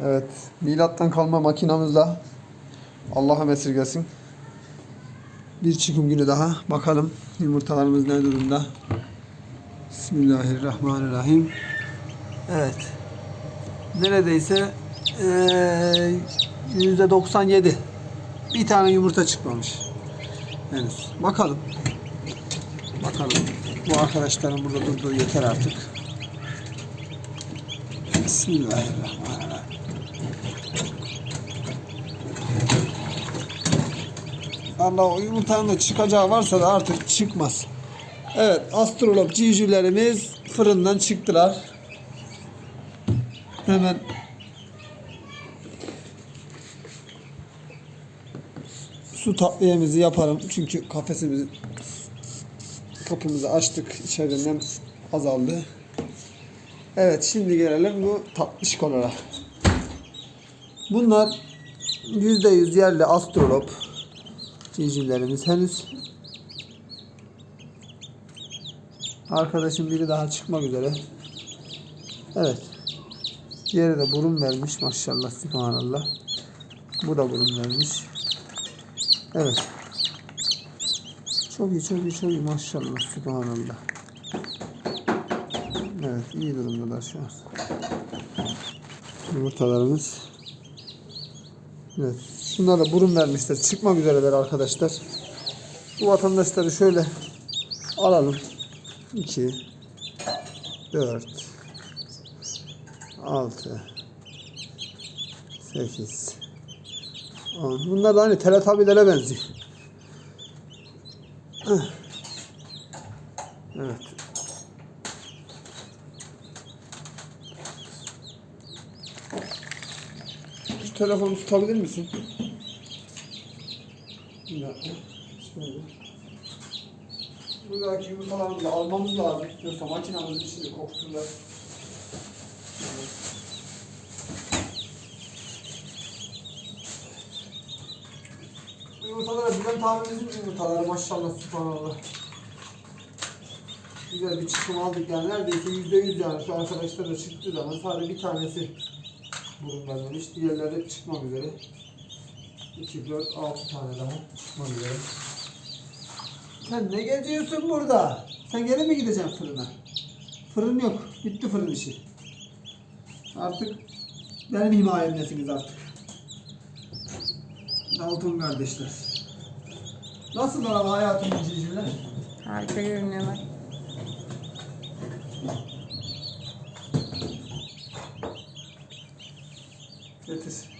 Evet. Milattan kalma makinamızla Allah'a esirgesin. Bir çıkım günü daha. Bakalım yumurtalarımız ne durumda. Bismillahirrahmanirrahim. Evet. Neredeyse yüzde 97. Bir tane yumurta çıkmamış. Henüz. Bakalım. Bakalım. Bu arkadaşların burada durduğu yeter artık. Bismillahirrahmanirrahim. Allah o yumurtanın da çıkacağı varsa da artık çıkmaz. Evet astrolog civcivlerimiz fırından çıktılar. Hemen su tatliyemizi yapalım. Çünkü kafesimizi kapımızı açtık. İçeriden nem azaldı. Evet şimdi gelelim bu tatlışkolara. Bunlar %100 yerli astrolop civcivlerimiz henüz. Arkadaşım biri daha çıkmak üzere. Evet. Diğeri de burun vermiş maşallah subhanallah. Bu da burun vermiş. Evet. Çok iyi çok iyi çok iyi maşallah subhanallah. Evet iyi durumdalar şu an. Yumurtalarımız. Evet. Şunlar da burun vermişler. Çıkmak üzereler arkadaşlar. Bu vatandaşları şöyle alalım. 2 4 6 8 10 Bunlar da hani teletabilere benziyor. Evet. Şu telefonu tutabilir misin? Bir dakika. Şöyle. Buradaki yumurtalarımızı almamız lazım. Yoksa makinamızın içinde kokturlar. Yumurtalara Bülent abimizin yumurtaları maşallah subhanallah. Güzel bir çıkım aldık yani neredeyse yüzde yüz yani şu arkadaşlar da çıktığı zaman sadece bir tanesi burun vermemiş. Diğerleri çıkmak üzere. 2, 4, 6 tane daha çıkmak üzere. Sen ne geziyorsun burada? Sen geri mi gideceksin fırına? Fırın yok. Bitti fırın işi. Artık benim himayemdesiniz artık. Dalton kardeşler. Nasıl ama hayatımın civcivler? Harika görünüyorlar. যেতেছি